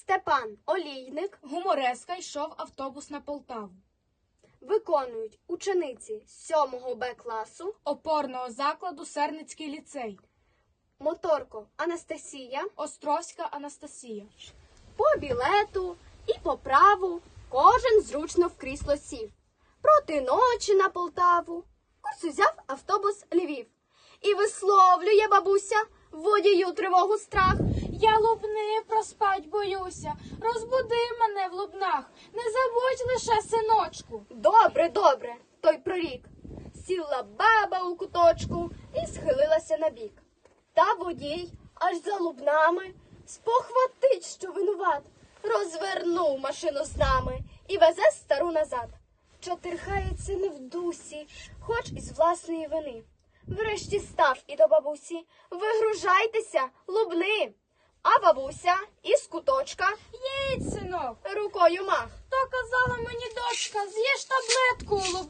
Степан Олійник Гумореска йшов автобус на Полтаву. виконують учениці 7 Б класу Опорного закладу Серницький ліцей. Моторко Анастасія Островська Анастасія. по білету і по праву кожен зручно в крісло сів. Проти ночі на Полтаву курс узяв автобус Львів. І висловлює бабуся водію тривогу страх. Я лубни проспать боюся. Розбуди мене в лубнах. Не забудь лише синочку. Добре, добре, той прорік. Сіла баба у куточку і схилилася на бік. Та водій аж за лубнами спохватить, що винуват, розвернув машину з нами і везе стару назад. Чотирхається не в дусі, хоч із власної вини. Врешті став і до бабусі. Вигружайтеся, лубни. А бабуся із куточка Їдь, синок. рукою мах. То казала мені дочка, з'їж таблетку у